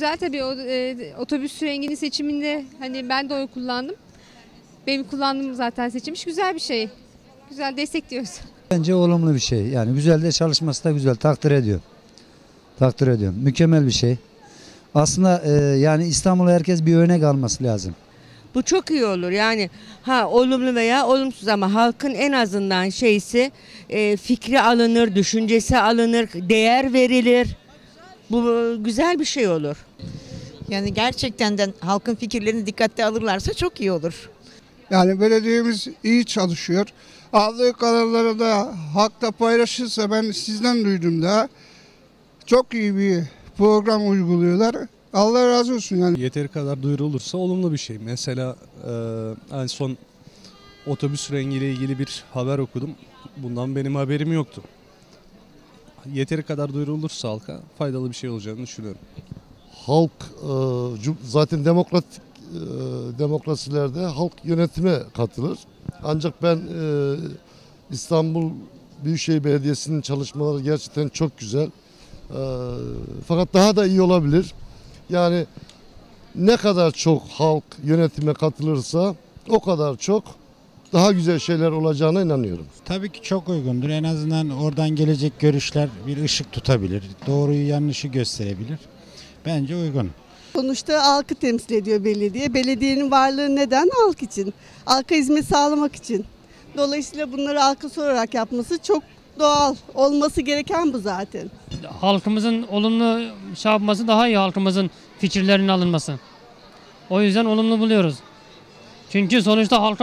güzel tabii o, e, otobüs rengini seçiminde hani ben de oy kullandım. Benim kullandığım zaten seçilmiş güzel bir şey. Güzel destekliyoruz. Bence olumlu bir şey. Yani güzel de çalışması da güzel. Takdir ediyorum. Takdir ediyorum. Mükemmel bir şey. Aslında e, yani İstanbul'a herkes bir örnek alması lazım. Bu çok iyi olur yani ha olumlu veya olumsuz ama halkın en azından şeysi e, fikri alınır, düşüncesi alınır, değer verilir. Bu e, güzel bir şey olur. Yani gerçekten de halkın fikirlerini dikkate alırlarsa çok iyi olur. Yani belediyemiz iyi çalışıyor. Aldığı kararları da halkla paylaşırsa ben sizden duydum da çok iyi bir program uyguluyorlar. Allah razı olsun yani. Yeteri kadar duyurulursa olumlu bir şey. Mesela e, en son otobüs rengiyle ilgili bir haber okudum. Bundan benim haberim yoktu. Yeteri kadar duyurulursa halka faydalı bir şey olacağını düşünüyorum. halk e, zaten demokrat e, demokrasilerde halk yönetime katılır. Ancak ben e, İstanbul Büyükşehir Belediyesi'nin çalışmaları gerçekten çok güzel. Fakat daha da iyi olabilir. Yani ne kadar çok halk yönetime katılırsa o kadar çok daha güzel şeyler olacağına inanıyorum. Tabii ki çok uygundur. En azından oradan gelecek görüşler bir ışık tutabilir. Doğruyu yanlışı gösterebilir. Bence uygun. Sonuçta halkı temsil ediyor belediye. Belediyenin varlığı neden? Halk için. Halka hizmet sağlamak için. Dolayısıyla bunları halka sorarak yapması çok doğal. Olması gereken bu zaten. halkımızın olumlu şey yapması daha iyi halkımızın fikirlerinin alınması. O yüzden olumlu buluyoruz. Çünkü sonuçta halka